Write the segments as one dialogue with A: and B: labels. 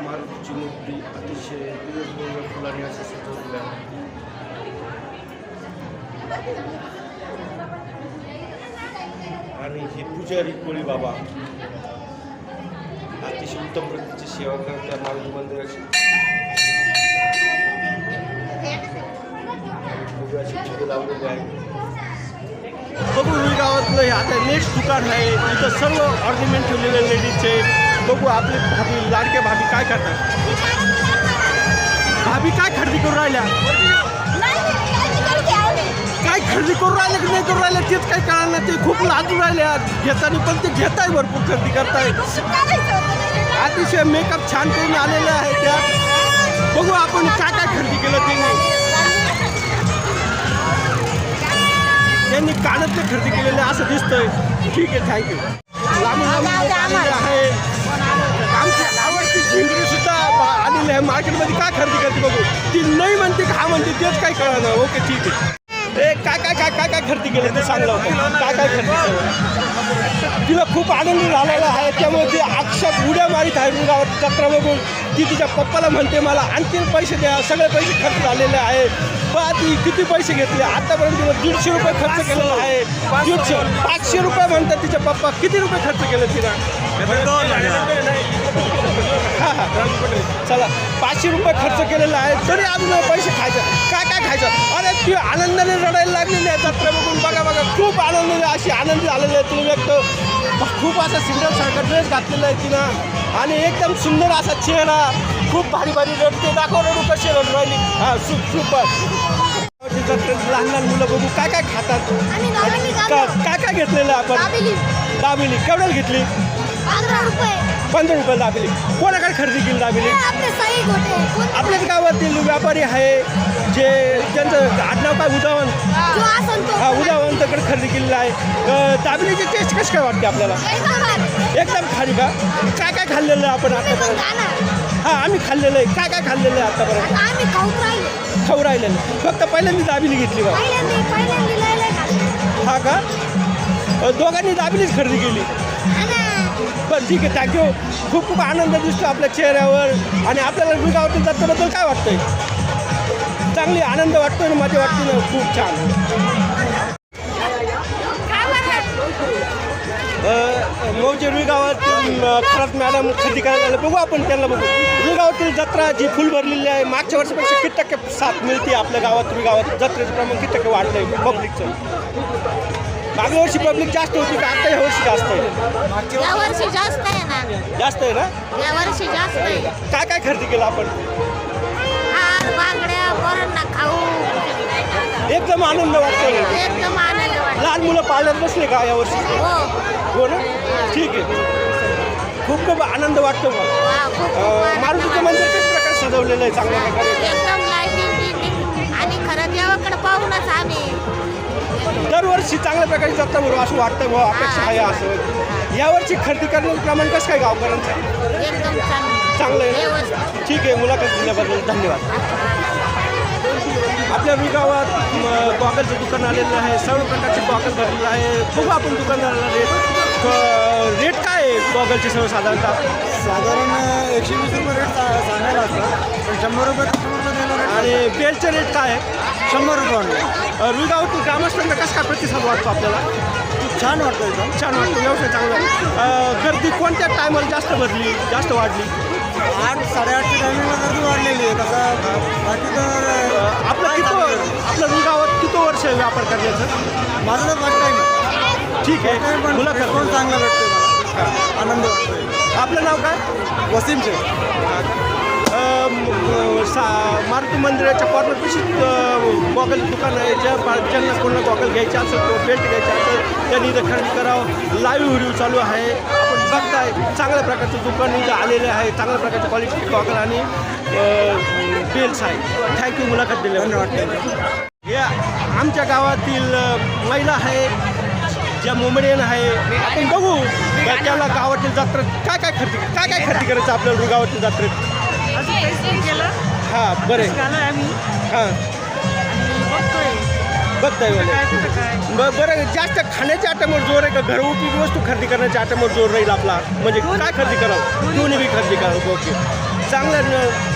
A: मारुतीची मूर्ती अतिशय दिवसभर फुलांनी असे सजवलेली आहे आणि हे पुजारी कोळी बाबा अतिशय उत्तम प्रतीची सेवा करतात मारुती मंदिराची फुगाची फुलं लावलेली आहे बघू मी गावातलं हे आता नेक्स्ट दुकान आहे इथं सर्व ऑर्नामेंट ठेवलेले लेडीजचे बघू आपले भाभी लाडके भाभी काय करतात. भाभी काय खरेदी करून राहिल्या? काय खरेदी करून राहिले की नाही करून राहिले तेच काही कळणार नाही. ते खूप लाजून राहिल्या घेताना पण ते घेताय भरपूर खरेदी करताय. अतिशय मेकअप छान करून आलेले आहे त्या. बघू आपण काय काय खरेदी केलं त्यांनी त्यांनी कानातले खरेदी केलेले असं दिसतंय. ठीक आहे थँक्यू आहे आवडती सुद्धा बा- आलेली आहे मार्केटमध्ये काय खरेदी करते बघू ती नाही म्हणते का हा म्हणते तेच काही कळणार ओके ठीक आहे ए काय काय काय काय काय खरेदी केलं? ते सांगलं होतं. काय काय खरेदी केलं? तिला खूप आनंद झालेला आहे. त्यामुळे ती अक्षर उड्या मारीत आहे रुगावर जत्रा बघून. ती तिच्या पप्पाला म्हणते मला आणखीन पैसे द्या. सगळे पैसे खर्च झालेले आहे. बा ती किती पैसे घेतले? आतापर्यंत तिला दीडशे रुपये खर्च केलेला आहे. दीडशे. पाचशे रुपये म्हणतात तिच्या पप्पा. किती रुपये खर्च केले तिला? हा, हा. चला पाचशे रुपये खर्च केलेला आहे तरी अजून पैसे खायचं. काय काय खायचं? अरे ती आनंदाने रडायला लागलेली आहे जत्रा बघून. बघा बघा खूप आनंद अशी आनंदी झालेली आहे तुम्ही व्यक्त खूप असा सिंगलसारखा ड्रेस घातलेला आहे तिनं. आणि एकदम सुंदर असा चेहरा खूप भारी भारी रडते दाखव रडू कशी रडू राहिली. हा सु सुपर लहान लहान मुलं बघू काय काय खातात?
B: आम्ही.
A: काय काय घेतलेलं आपण?
B: दाबेली.
A: दाबेली. केवढ्याला घेतली?
B: पंधरा रुपये.
A: पंधरा रुपये दाबेली. कोणाकडे खरेदी केली दाबेली?
B: हे आपले सही गोटे. कोण-
A: आपल्याच गावातील व्यापारी आहे जे त्यांचं आडनाव काय? उदावन
B: जो असन तो
A: हा खरेदी केलेलं आहे. अ, दाबेलीची टेस्ट कशी काय वाटते आपल्याला?
B: एकदम भारी.
A: एकदम खाली का? काय काय खाल्लेलं आहे आपण
B: पण
A: आतापर्यंत. हा आम्ही खाल्लेलं आहे. काय काय खाल्लेलं आहे आतापर्यंत?
B: आता आम्ही खाऊन राहिलो.
A: खाऊ राहिलेलं फक्त पहिल्यांदा दाबेली घेतली
B: पहिल्यांदा पहिल्यांदा खाल्लं.
A: हा का? अ, दोघांनी दाबेलीच खरेदी केली.
B: हा.
A: बरं ठीक आहे थँक्यू खूप खूप आनंद दिसतो आपल्या चेहऱ्यावर. आणि आपल्याला दुर्गावरती दत्ताबद्दल काय वाटतंय? चांगली आनंद वाटतोय ना मजा वाटते ना खूप छान.
B: खा बरं.
A: मौजे रुईगावातील मॅडम खरेदी करायला आलं. बघू आपण त्यांना बघू. रुईगावातील जत्रा जी फुल भरलेली आहे मागच्या वर्षापेक्षा किती टक्के साथ मिळते आपल्या गावात रुईगावात? जत्रेचं प्रमाण किती टक्के वाढलंय? पब्लिकचं मागल्या वर्षी पब्लिक जास्त होती का आता या वर्षी जास्त आहे.
B: या वर्षी जास्त आहे ना.
A: जास्त आहे ना?
B: या वर्षी जास्त आहे.
A: काय काय खरेदी केलं आपण?
B: हार बांगड्या पोरांना खाऊ.
A: एकदम आनंद वाटतोय.
B: एकदम आनंद वाटतो
A: लहान मुलं पाळण्यात बसले का यावर्षी
B: हो.
A: हो ना? ठीक आहे. खूप खूप आनंद वाटतो मग.
B: वा, खूप खूप
A: अं,
B: आनंद
A: मारुतीचं मंदिर कशा प्रकारे सजवलेलं आहे चांगल्या प्रकारे?
B: एकदम लाईटिंग आणि खरं देवाकडे पाहूनच आम्ही
A: दरवर्षी चांगल्या प्रकारे जत्रा भरू असं वाटतं बुवा अपेक्षा आहे असं. यावर्षी खरेदी करण्याचं प्रमाण कसं काय गावकऱ्यांचं?
B: चांगलं
A: चांगलं आहे ठीक आहे मुलाखत दिल्याबद्दल धन्यवाद. आपल्या गावात गॉगलचं दुकान आलेलं आहे सर्व प्रकारचे गॉगल भरलेलं आहे. बघू आपण दुकानदाराला रेट रेट काय आहे गॉगलचे सर्वसाधारणतः
C: साधारण एकशे वीस रुपये रेट सांगायला असतं पण शंभर रुपये
A: आणि बेलचं रेट काय आहे?
C: शंभर रुपये वाढले
A: रुईगावातील ग्रामस्थांना कसं काय प्रतिसाद वाटतो आपल्याला?
C: खूप छान वाटतं इथं
A: छान वाटतं व्यवसाय चांगला. गर्दी कोणत्या टायमाला जास्त भरली जास्त वाढली?
C: आठ साडेआठच्या टायमिंगला गर्दी वाढलेली आहे. तसा बाकी तर
A: आपलं किती आपलं रुईगावात किती वर्ष आहे व्यापार करण्याचं?
C: माझं तर फर्स्ट टाईम
A: ठीक आहे.
C: पण
A: मुलाखत.
C: रिस्पॉन्स चांगला भेटतोय मला. आनंद वाटतोय.
A: आपलं नाव काय?
C: वसीम शेख.
A: अं, म- सा मारुती मंदिराच्या कॉर्नरपाशी गॉगल दुकान आहे. ज्या ज्यांना कोणाला गॉगल घ्यायचे असेल किंवा बेल्ट घ्यायचे असेल त्यांनी इथं खरेदी करावं. लाईव्ह व्हिडिओ चालू आहे. आपण बघताय चांगल्या प्रकारचं दुकान इथं आलेले आहे. चांगल्या प्रकारच्या क्वालिटीचे गॉगल आणि बेल्स आहे. थँक्यू मुलाखत दिल्याबद्दल.
C: धन्यवाद.
A: या आमच्या गावातील महिला आहे ज्या मोमेडियन आहे. आपण बघू. त्याला गावातील जत्रेत काय काय खरेदी काय काय खरेदी करायचं आपल्याला? गावातील जत्रेत?
D: टेस्टिंग केलं?
A: हां बरं
D: झालं आम्ही.
A: हां.
D: आणि बघतोय.
A: बघताय
D: काय
A: मला
D: कुठं काय.
A: ब- बरं जास्त खाण्याच्या आयटमवर जोर आहे का? घरगुती वस्तू खरेदी करण्याच्या आयटमवर जोर राहील आपला? म्हणजे काय खरेदी करावं? दोन्ही बी खरेदी करावं. ओके. चांगलं न-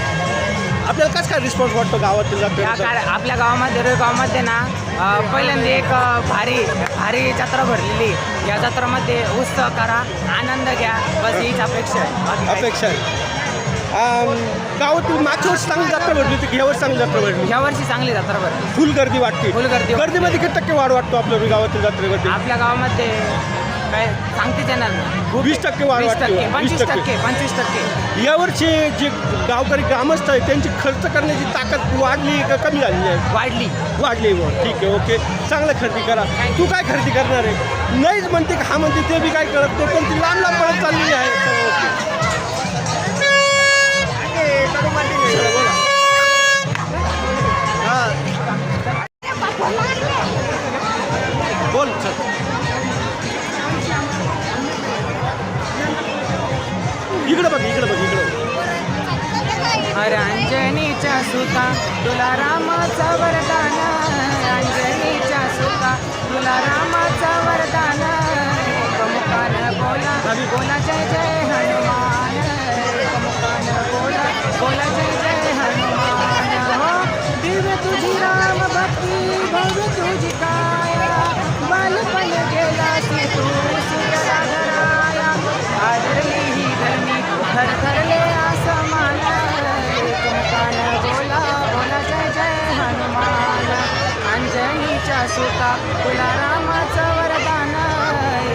A: आपल्याला कसं काय रिस्पॉन्स वाटतो गावातील
D: या
A: जत्रेचा?
D: काळ आपल्या गावामध्ये रोय गावामध्ये ना अं, पहिल्यांदा एक अं, भारी भारी जत्रा भरलेली. या जत्रामध्ये उत्सव करा आनंद घ्या. बस हीच अपेक्षा आहे. बाकी काही-
A: अपेक्षा आहे. अम, गावातील मागच्या वर्षी चांगली जत्रा भरली होती ह्या वर्षी चांगली जत्रा भरली?
D: ह्या वर्षी चांगली जत्रा भरली.
A: फुल गर्दी वाटते.
D: फुल गर्दी.
A: गर्दीमध्ये किती टक्के वाढ वाटतो आपल्या गावातील जत्रेमध्ये
D: आपल्या गावामध्ये काय सांगतेच येणार नाही.
A: वीस टक्के वाढ वाटते.
D: पंचवीस
A: टक्के.
D: पंचवीस टक्के.
A: यावर्षी जे गावकरी ग्रामस्थ आहेत त्यांची खर्च करण्याची ताकद वाढली का कमी झालेली आहे?
D: वाढली.
A: वाढली बुवा. ठीक आहे ओके. चांगलं खरेदी करा. तू काय खरेदी करणार आहे? नाहीच म्हणते का हा म्हणते ते बी काय कळत नाही पण ती लांब लांब पडत चाललेली आहे. बोला. हा. इकडं बघ इकडं बघ इकडं
D: अंजनीच्या सुता तुला रामाचा वरदान अंजनीच्या सुता तुला रामाचा वरदान कमुकान बोला बोला जय जय हनुमान कमुकान बोला बोला जय दिव्य राम भक्ती भव तुझी काया बालपण गेला ती तू सिया आदरली ही धरणी धरले आसमान तुमकान बोला बोला जय जय हनुमान. अंजनीच्या सुता तुला रामाचं वरदान.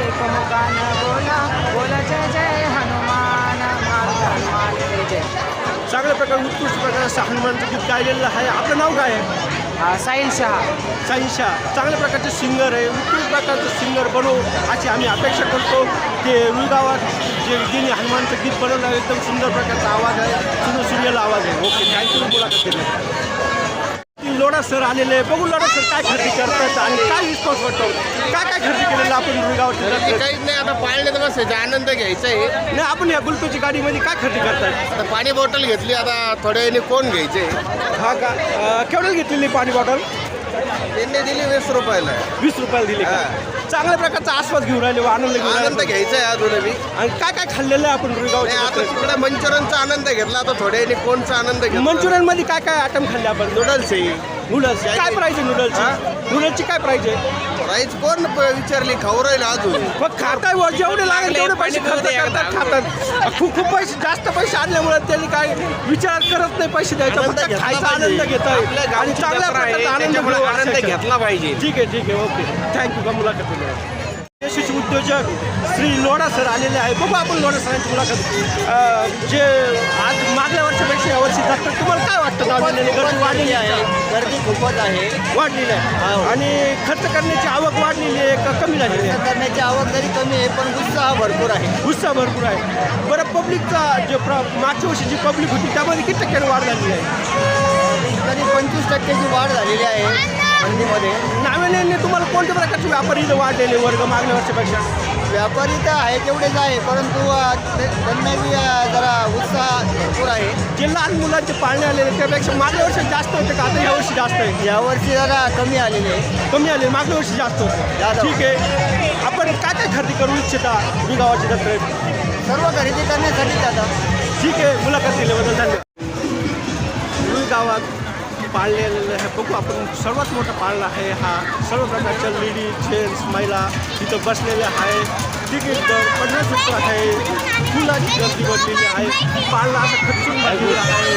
D: एकमुखान बोला
A: चांगल्या प्रकारे उत्कृष्ट प्रकारे असं हनुमानचं गीत गायलेलं आहे. आपलं नाव काय आहे?
D: साहिल शहा.
A: साईशा चांगल्या प्रकारचे सिंगर आहे. उत्कृष्ट प्रकारचं सिंगर बनवू अशी आम्ही अपेक्षा करतो. ते रुळगावात जे ज्यांनी हनुमानचं गीत बनवलं आहे एकदम सुंदर प्रकारचा आवाज आहे. सुंदर सुंदर आवाज आहे. Okay thank you. केली लोडा सर आलेले बघू लोडा सर काय खरेदी करतात आणि काय रिस्पॉन्स वाटतो काय काय खरेदी केलेलं आपण
E: खरेदी
A: जत्रेत?
E: काहीच नाही आता पाळण्यात बसायचं आनंद घ्यायचा आहे.
A: नाही आपण या गुलपीची गाडीमध्ये काय खरेदी करतात?
E: आता पाणी बॉटल घेतली आता थोड्या वेळाने कोण घ्यायचे?
A: हा का? अं, केवढ्याला घेतलेली पाणी बॉटल?
E: त्यांनी दिली वीस रुपयाला.
A: वीस रुपयाला दिली का? चांगल्या प्रकारचा आस्वाद घेऊन राहिले व आनंद घेऊन
E: आनंद
A: राहिले.
E: घ्यायचा आहे अजून बी
A: आणि काय काय खाल्लेलं आहे आपण
E: नाही आता? तिकडे मंचुरियनचा आनंद घेतला आता थोड्या वेळाने कोणचा आनंद घेतला?
A: मंचुरियनमध्ये काय काय आयटम खाल्ले आपण?
E: नूडल्स आहे.
A: नूडल्स. काय प्राइस आहे
E: हा?
A: नूडल्सची काय प्राइस आहे?
E: प्राईस कोण प- विचारली? खाऊ राहिलं अजून.
A: मग खाताय वर जेवढे लागेल तेवढे पैसे खर्च करतात खातात. खूप खूप पैसे जास्त पैसे आणल्यामुळे त्यांनी काय विचार करत नाही पैसे द्यायचा
E: आनंद घेतला
A: खायचा
E: पाहिजे.
A: आनंद घेत आहे
E: आपल्या
A: आणि
E: गावची
A: चांगल्या
E: जत्रा आहे,
A: प्रकारचा आनंद
E: त्याच्यामुळे
A: घेऊ
E: आनंद
A: अपेक्षा.
E: घेतला पाहिजे.
A: ठीक आहे ठीक आहे ओके. थँक्यू का मुलाखत यशस्वी उद्योजक श्री लोढा सर आलेले आहे बघू आपण लोढा सरांची मुलाखत. जे आज मागल्या वर्षापेक्षा यावर्षी जत्रा तुम्हाला काय वाटतं? दाखवलेली गर्दी वाढलेली आहे.
C: गर्दी खूपच आहे.
A: वाढलेली आहे. आणि खर्च करण्याची आवक वाढलेली आहे का? कमी झालेली आहे?
C: करण्याची आवक जरी कमी आहे पण उत्साह भरपूर आहे.
A: उत्साह भरपूर आहे. बरं पब्लिकचा जे प्र मागच्या वर्षी जी पब्लिक होती त्यामध्ये किती टक्क्याने वाढ झालेली आहे?
C: तरी पंचवीस टक्क्याची वाढ झालेली आहे. गर्दीमध्ये
A: नावेने तुम्हाला कोणत्या प्रकारचे व्यापारी इथं वाढलेले वर्ग मागल्या वर्षापेक्षा?
C: व्यापारी तर आहे तेवढेच आहे परंतु अ, ते- त्यांना बी अ, जरा उत्साह भरपूर आहे.
A: जे लहान मुलांचे पाळणे आलेले त्यापेक्षा मागल्या वर्षी जास्त होते का? आता यावर्षी जास्त आहे.
C: यावर्षी जरा कमी आलेले. आहे
A: कमी आले मागल्या वर्षी जास्त होतं. ठीक आहे. आपण काय काय खरेदी करू इच्छिता मी गावाची जत्रेत
C: सर्व खरेदी करण्यासाठी जातात
A: ठीक आहे. मुलाखत दिल्याबद्दल धन्यवाद. गावात पाळलेलं आहे. बघू आपण सर्वात मोठा पाळणा आहे हा सर्व प्रकारच्या लेडीज जेंट्स महिला तिथं बसलेल्या आहे तिकीट दर पन्नास रुपये आहे. फुलाची गर्दी भरलेली आहे. पाळणा असं खचून भरलेला आहे.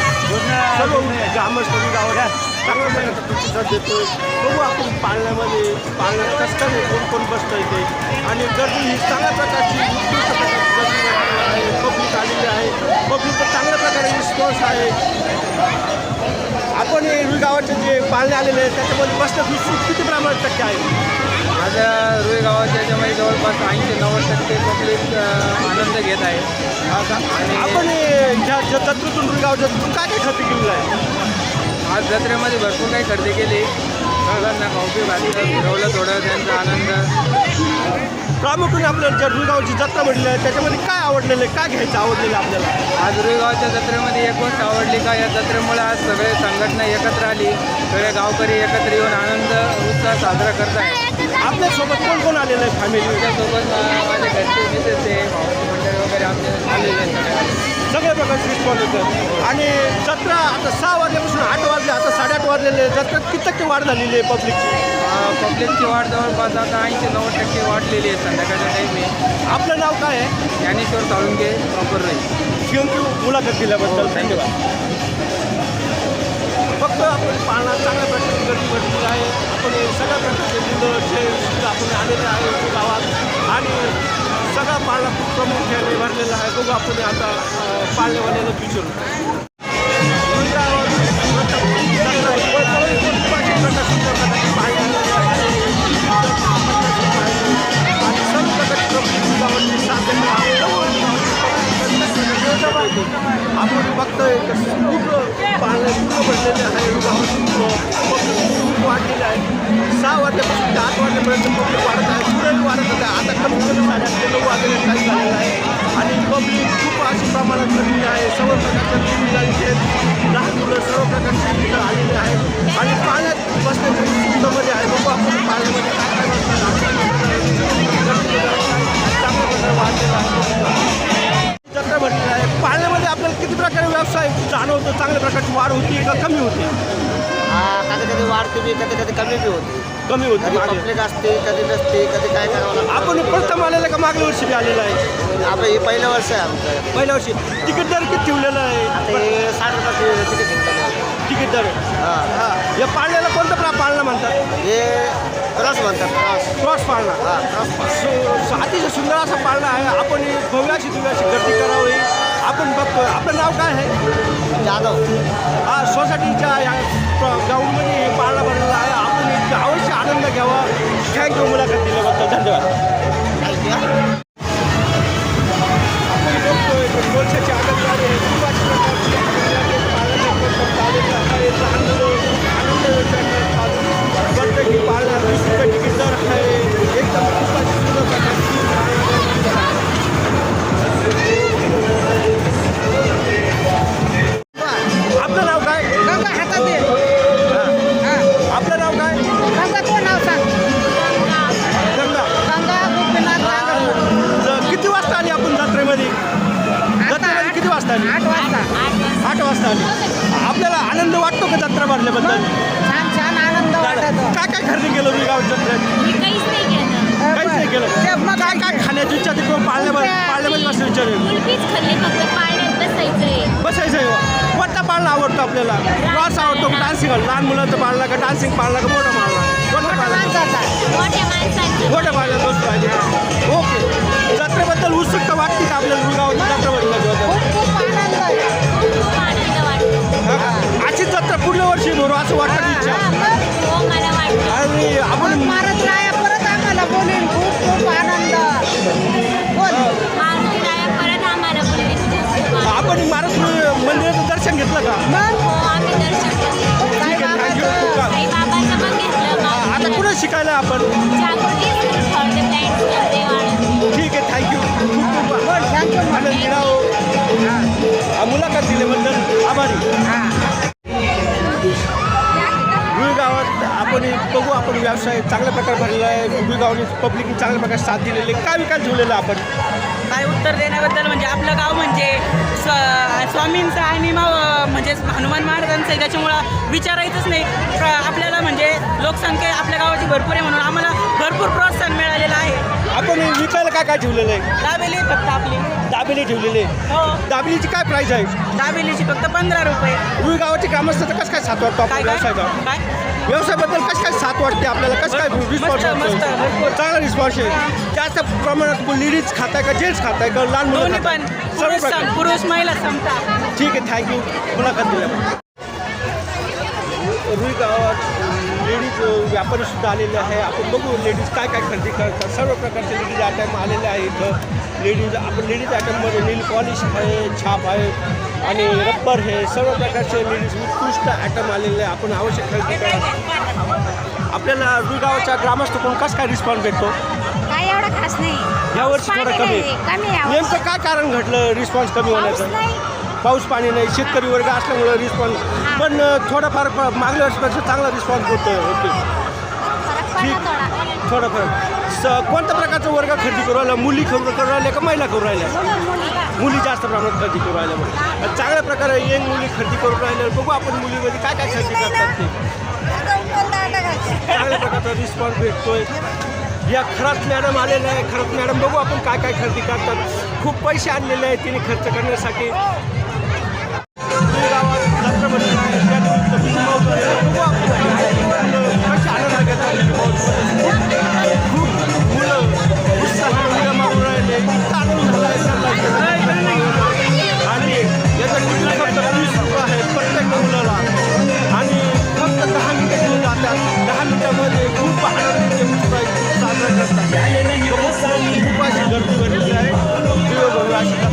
A: सर्व ग्रामस्थ रुई चांगल्या प्रकारचा प्रतिसाद देतो बघू आपण पाळण्यामध्ये पाळण्यात कसं काय कोण कोण बसतं इथे आणि गर्दी ही चांगल्या प्रकारची उत्कृष्ट प्रकारची गर्दी आहे. पब्लिक आलेली आहे. पब्लिकचा चांगल्या प्रकारे रिस्पॉन्स आहे. आपण हे रुई गावाचे जे पाळणे आलेले आहेत त्याच्यामध्ये बसणं विस्तृत किती प्रमाणात टक्के आहे?
D: माझ्या रुई गावाच्या याच्यामध्ये जवळपास ऐंशी नव्वद टक्के पब्लिक आनंद घेत आहे.
A: आता आपण हे ज्या जत्रेतून रुई गावाच्या जत्रेतून काय काय खरेदी केलेलं आहे?
D: आज जत्रेमध्ये भरपूर काही खरेदी केली. सगळ्यांना कॉफी घातलं फिरवलं थोडं त्यांचा आनंद.
A: प्रामुख्याने आपल्याला ज्या रुई गावाची जत्रा म्हटली आहे त्याच्यामध्ये काय आवडलेलं आहे? काय घ्यायचं आवडलेलं आपल्याला?
D: आज रुईगावच्या जत्रेमध्ये एक गोष्ट आवडली का? या जत्रेमुळे आज सगळे संघटना एकत्र आली. सगळे गावकरी एकत्र येऊन आनंद उत्साह साजरा करत आहे
A: आपल्यासोबत कोण कोण आलेलं आहे फॅमिली
D: त्यासोबत माझ्या घरचे मिसेस आहे भाऊ मंडळी वगैरे आमचे आलेले.
A: सगळ्या प्रकारची रिस्पॉन्स होतं आणि जत्रा आता सहा वाजल्यापासून आठ वाजले आता साडेआठ वाजलेले आहे. जत्रेत किती टक्के वाढ झालेली आहे पब्लिकची
F: पब्लिकची वाढ जवळपास आता ऐंशी नव्वद टक्के वाढलेली आहे संध्याकाळच्या टाईमने
A: आपलं नाव काय आहे?
F: ज्ञानेश्वर साळुंगे प्रॉपर राहील
A: थँक्यू मुलाखत दिल्याबद्दल धन्यवाद. फक्त आपण पाहणार चांगल्या प्रकारची गर्दी भरलेली आहे. आपण हे सगळ्या प्रकारचे मुलं जे सुद्धा आपण आलेले आहे गावात. आणि सगळा पाळणा खूप प्रामुख्याने भरलेला आहे. बघू आपण आता अं, पाळणेवाल्याला विचारू. आपण बघतोय पूर्ण पाळणे पूर्ण आहे वाढलेले आहे सहा वाजल्यापासून ते आठ वाजल्यापर्यंत वाढत आहे पुढेही वाढत आहे आता कमी कमी नऊ वाजले काही झालेलं आहे. आणि पब्लिक खूप अशी प्रमाणात झालेली आहे. सर्व प्रकारच्या इथे लहान मुलं सर्व प्रकारच्या मुलं आलेले आहे आणि पाण्यात बसण्याच्या सुविधामध्ये आहे. लोक आपण पाण्यामध्ये काय काय आहे जत्रा आहे. आपल्याला किती प्रकारे व्यवसाय जाणवतो? चांगल्या प्रकारची वाढ होती का कमी होती?
C: हा कधी कधी वाढते बी कधी कधी कमी बी होते.
A: कमी होती
C: कधी
A: मागे.
C: पब्लिक असते कधी नसते कधी काय करावं लागतं.
A: आपण प्रथम आलेलं का मागल्या वर्षी बी आलेलं आहे?
C: आपलं हे पहिलं वर्ष आहे आमचं.
A: पहिल्या वर्षी. तिकीट दर किती ठेवलेलं
C: आता
A: आहे
C: हे साठ रुपयाची तिकीट
A: तिकीट दर.
C: हा.
A: हा. या पाळण्याला कोणतं प्रा पाळणा म्हणतात?
C: हे क्रॉस म्हणतात क्रॉस.
A: क्रॉस पाळणा.
C: हा क्रॉस
A: सो- सो अतिशय सुंदर असा पाळणा आहे. आपण भव्याची दिव्याची गर्दी करावी. आपण बघतो. आपलं नाव काय आहे?
C: जाधव.
A: हा सोसायटीच्या या ग्राउंडमध्ये हे पाळणा बनलेला आहे. आपण इथे अवश्य आनंद घ्यावा. थँक्यू मुलाखत दिल्याबद्दल धन्यवाद.
D: छान छान आनंद वाटत
A: काय काय खरेदी केलं मी गाव जत्रेत
B: मी काहीच नाही केलं.
A: काहीच नाही केलं. काय काय खाण्याची इच्छा ती किंवा पाळण्यामध्ये पाळण्यामध्ये
B: कुल्फीच खाल्ली फक्त पाण्यात बसायचंय.
A: बसायचं आहे कोणता पाळणा आवडतो आपल्याला? क्रॉस आवडतो का डान्सिंग? लहान मुलांचं पाळणा का डान्सिंग पाळणा का मोठा पाळणा? कोणता पाळणा?
B: मोठ्या माणसांचं.
A: मोठ्या बसतो पाहिजे ओके. जत्रेबद्दल उत्सुकता वाटते का आपल्याला? रुगावाची जत्रा वर्षी भरू असं वाटतं इच्छा.
B: हो
A: आणि आपण
D: मारत राया परत आम्हाला बोलीन. खूप खूप आनंद.
B: बोलली
A: आपण महाराज मंदिराचं दर्शन घेतलं का?
B: हो
A: आता. कुठे शिकायला आपण ठीक आहे थँक्यू. खूप खूप आनंद. दिलाव मुलाखत दिल्याबद्दल आभारी गुळी गावात आपण बघू आपण व्यवसाय चांगल्या प्रकारे भरलेला आहे. गावाने पब्लिकने चांगल्या प्रकारे साथ दिलेली आहे. काय विकास ठेवलेला आपण?
G: काय उत्तर देण्याबद्दल म्हणजे आपलं गाव म्हणजे स्व स्वामींचं आणि मग म्हणजे हनुमान महाराजांचं आहे. त्याच्यामुळं विचारायचंच नाही. आपल्याला म्हणजे लोकसंख्या आपल्या गावाची भरपूर आहे म्हणून आम्हाला भरपूर प्रोत्साहन मिळालेलं आहे.
A: आपण विकायला काय काय ठेवलेलं आहे?
G: दाबेली फक्त आपली.
A: दाबेली ठेवलेली
G: हो.
A: दाबेलीची काय प्राईस आहे?
G: दाबेलीची फक्त पंधरा रुपये.
A: गुळी गावाचे ग्रामस्थाचं कसं काय साथ वाटतो
G: काय?
A: व्यवसायाचा?
G: काय?
A: व्यवसायाबद्दल कसं काय साथ वाटते आपल्याला? कसं काय रिस्पॉन्स. चांगला रिस्पॉन्स आहे. जास्त प्रमाणात लेडीज खाताय का जेंट्स खाताय का लहान मुलं?
G: पण.
A: सर्व
G: पुरुष महिला समता.
A: ठीक आहे थँक्यू मुलाखत दिल्या रुई गावात लेडीज व्यापारी सुद्धा आलेले आहे. आपण बघू लेडीज काय काय खरेदी करतात. सर्व प्रकारचे लेडीज आयटम आलेले आहे इथं लेडीज आपण लेडीज आयटममध्ये नील पॉलिश आहे छाप आहे आणि रब्बर आहे सर्व प्रकारचे लेडीज उत्कृष्ट आयटम आलेले आपण आवश्यक खरेदी करा आपल्याला रुई गावाच्या ग्रामस्थकडून कसं काय रिस्पॉन्स भेटतो?
B: काय एवढं खास नाही.
A: यावर्षी थोडं कमी. नेमकं काय कारण घडलं रिस्पॉन्स कमी होण्याचं? पाऊस पाणी नाही. शेतकरी वर्ग असल्यामुळं रिस्पॉन्स पण थोडाफार मागल्या वर्षीपेक्षा चांगला रिस्पॉन्स होतो ओके. ठीक. थोडाफार. स- कोणत्या प्रकारचा वर्ग खरेदी करू राहिला? मुली खरेदी करू राहिल्या का महिला करू राहिल्या? मुली जास्त प्रमाणात खरेदी करू राहिल्या बघ चांगल्या प्रकारे यंग मुली खरेदी करू राहिल्या. बघू आपण मुलीमध्ये काय काय खरेदी करतात ते. चांगल्या प्रकारचा रिस्पॉन्स भेटतोय. या खरंच मॅडम आलेल्या आहे. खरंच मॅडम बघू आपण काय काय खरेदी करतात. खूप पैसे आणलेले आहेत तिने खर्च करण्यासाठी.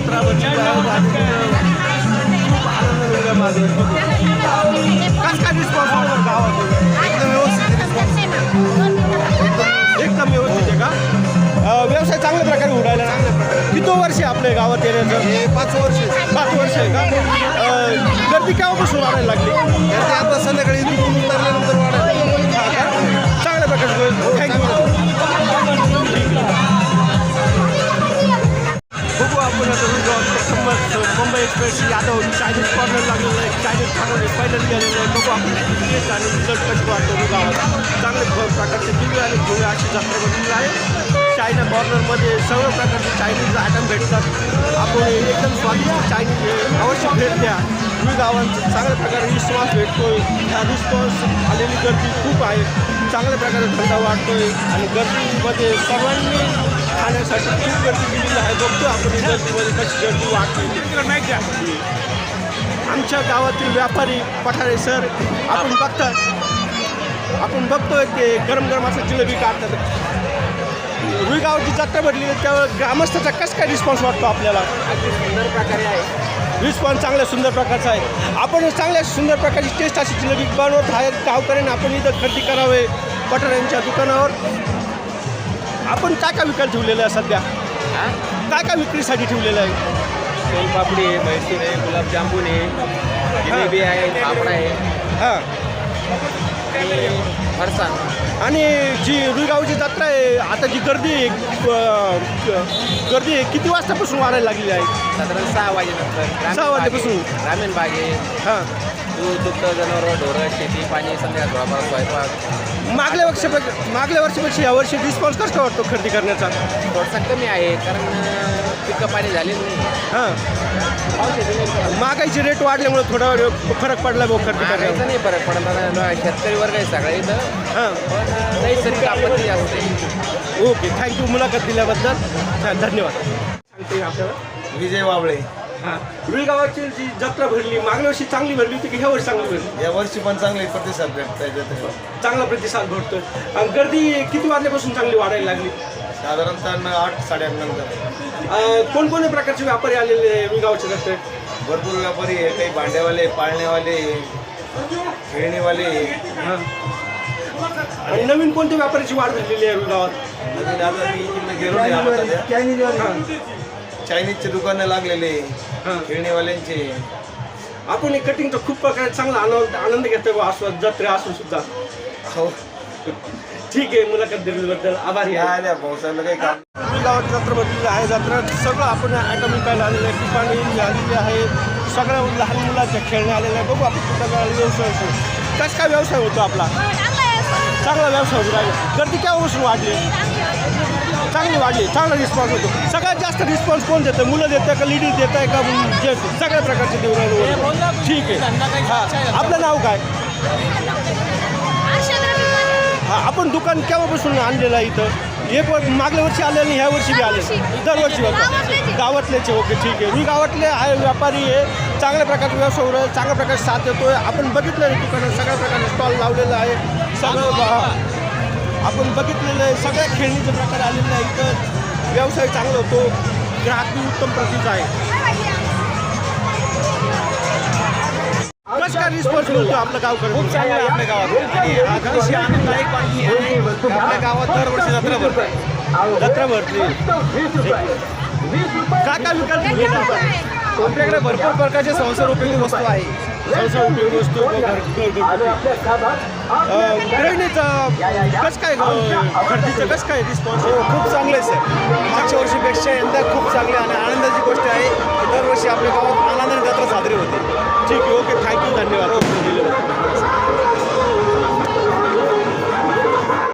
A: आहे आणि खूप आनंद वेगळा माझा कस काय रिस्पॉन्स होणार गावात एकदम व्यवस्थित एकदम व्यवस्थित आहे का व्यवसाय चांगल्या प्रकारे उडायला किती वर्ष आहे आपल्या गावात येण्याचं
E: हे पाच वर्ष
A: पाच वर्ष आहे का? गर्दी केव्हापासून वाढायला लागली.
E: ते आता संध्याकाळी इथून उतरल्यानंतर वाढायला
A: चांगल्या प्रकारे Mumbai Mumbai express Yadav Chinese corner लागलेलं आहे चायनीज कॉर्नर फायनल गेलेलं आहे बघू आपण टेस्ट आणि रिझल्ट कशी वाटतो मी गावात चांगले प्रकारचे दिवे आणि घेऊन अशी जत्रा बनलेली आहे चायना कॉर्नरमध्ये सर्व प्रकारचे चायनीज आयटम भेटतात आपण एकदम स्वादिष्ट चायनीज अवश्य भेट द्या मी गावांचा चांगल्या प्रकारे विश्वास भेटतोय ह्या रिस्पॉन्स आलेली गर्दी खूप आहे चांगल्या प्रकारे धंदा वाढतोय आणि गर्दीमध्ये सर्वांनी खाण्यासाठी खूप गर्दी केलेली आहे. बघतो आपण गर्दीमध्ये कशी गर्दी नाही आमच्या गावातील व्यापारी पठारे सर आपण बघता आपण बघतोय ते गरम गरम असं जिलेबी काढतात. रुई गावाची जत्रा भरली त्यावर ग्रामस्थाचा कसं काय रिस्पॉन्स वाटतो आपल्याला?
C: सुंदर प्रकारे आहे.
A: रिस्पॉन्स चांगल्या सुंदर प्रकारचा आहे. आपण चांगल्या सुंदर प्रकारची टेस्ट अशी जिलेबी बनवत आहेत. गावकऱ्यांनी आपण इथं खरेदी करावे. पठाऱ्यांच्या दुकानावर. आपण काय काय विकायला ठेवलेलं आहे सध्या? काय काय विक्रीसाठी ठेवलेलं आहे?
F: सोनपापडी आहे मैसूर आहे गुलाबजामुन आहे जिलेबी आहे फाफडा आहे.
A: हां.
F: आणि फरसाण.
A: आणि जी रुईगावची जत्रा आहे आता जी गर्दी आहे अं, ग- गर्दी आहे किती वाजतापासून वाढायला लागलेली आहे?
F: साधारण सहा वाजेनंतर. ग्रामीण
A: सहा वाजेपासून?
F: ग्रामीण बागे
A: हां.
F: दूध दुग्ध जनावर ढोरं शेती पाणी संध्याकाळ थोडाफार स्वयंपाक.
A: मागल्या वर्षापेक्षा मागल्या वर्षीपेक्षा यावर्षी रिस्पॉन्स कसा वाटतो खरेदी करण्याचा?
F: थोडासा कमी आहे कारण अं, पिकं पाणी झालेलं नाही.
A: हां.
F: नाही.
A: महागाईचे रेट वाढल्यामुळे थोडा फरक पडला भाऊ खरेदी करण्याचा
F: नाही फरक आता शेतकरी वर्ग आहे सगळा इथं.
A: हां.
F: पण अं, नैसर्गिक आपत्ती असते
A: ओके थँक्यू मुलाखत दिल्याबद्दल धन्यवाद. सांगते आपल्याला
E: विजय वाबळे
A: रुईगावाची जी जत्रा भरली मागल्या वर्षी चांगली भरली होती की ह्या वर्षी चांगली भरली?
E: या वर्षी पण चांगले प्रतिसाद भेटताय त्याच्यात.
A: चांगला प्रतिसाद भेटतोय. आणि गर्दी किती वाजल्यापासून चांगली वाढायला लागली?
E: साधारणतः आठ साडेआठ नंतर.
A: अं, कोणकोणत्या प्रकारचे व्यापारी आलेले आहे रुईगावच्या जत्रेत
E: भरपूर व्यापारी आहे. काही भांडेवाले पाळणेवाले खेळणीवाले.
A: हां. आणि नवीन कोणत्या व्यापाऱ्याची वाढ झालेली आहे रुईगावात
E: नवीन आता मी गेलो नाही आता सध्या.
A: हां.
E: चायनीजचे दुकानं लागलेले
A: हां.
E: खेळणीवाल्यांचे.
A: आपण हे कटिंगचा खूप प्रकारे चांगला आनंद आनंद घेतोय बुवा आस्वाद जत्रे असून सुद्धा.
E: हो.
A: ठीक आहे मुलाखत दिल्याबद्दल आभारी आहे.
E: आल्या भाऊसाहेबला काही काम
A: गावात जत्रा भरलेली आहे जत्रा सगळं आपण आयटम विकायला आलेलं आहे. टिपाणी आलेली आहे. सगळ्या लहान मुलाच्या खेळणे आलेले आहे बघू आपण कुठं काय व्यवसाय असतो कसं काय व्यवसाय होतो आपला? चांगला व्यवसाय होतो काय गर्दी केव्हापासून वाढली? चांगली वाढली चांगला रिस्पॉन्स होतो. सगळ्यात जास्त रिस्पॉन्स कोण देतं? मुलं देतं का लेडीज देत आहे का जे सगळ्या प्रकारचे देऊन राहिले. ठीक आहे. हां. आपलं नाव काय? हा आपण दुकान केव्हापासून आणलेलं आहे इथं? हे पण मागल्या वर्षी आले आणि ह्या वर्षी बी आले दरवर्षी होतं गावातलेच आहे. ओके ठीक आहे. मी गावातले आहे व्यापारी आहे. चांगल्या प्रकारचे व्यवसाय आहे, चांगल्या प्रकारे साथ देतोय. आपण बघितलं आहे दुकानात सगळ्या प्रकारचे स्टॉल लावलेलं आहे. सगळं बा- आपण बघितलेलं आहे सगळ्या खेळणीचे प्रकार आलेले आहे इथं व्यवसाय चांगला होतो. ग्राहक बी उत्तम प्रतीचा आहे. आपलं गाव खूप चांगलं आहे आपल्या गावात आणि अतिशय आनंददायक बातमी आहे आपल्या गावात दरवर्षी जत्रा भरते. जत्रा भरते. काय काय विकास
C: आपल्याकडे भरपूर प्रकारचे संसार उपयोगी वस्तू आहे.
A: सहसा उपयोगी गृहिणीचा कसं काय अं, खरेदीचं कसं काय रिस्पॉन्स
H: हो, खूप चांगलं आहे सर मागच्या वर्षीपेक्षा यंदा खूप चांगले आणि आनंदाची गोष्ट आहे दरवर्षी आपल्या गावात आनंदाने जत्रा साजरी होते.
A: ठीक आहे ओके थँक्यू धन्यवाद.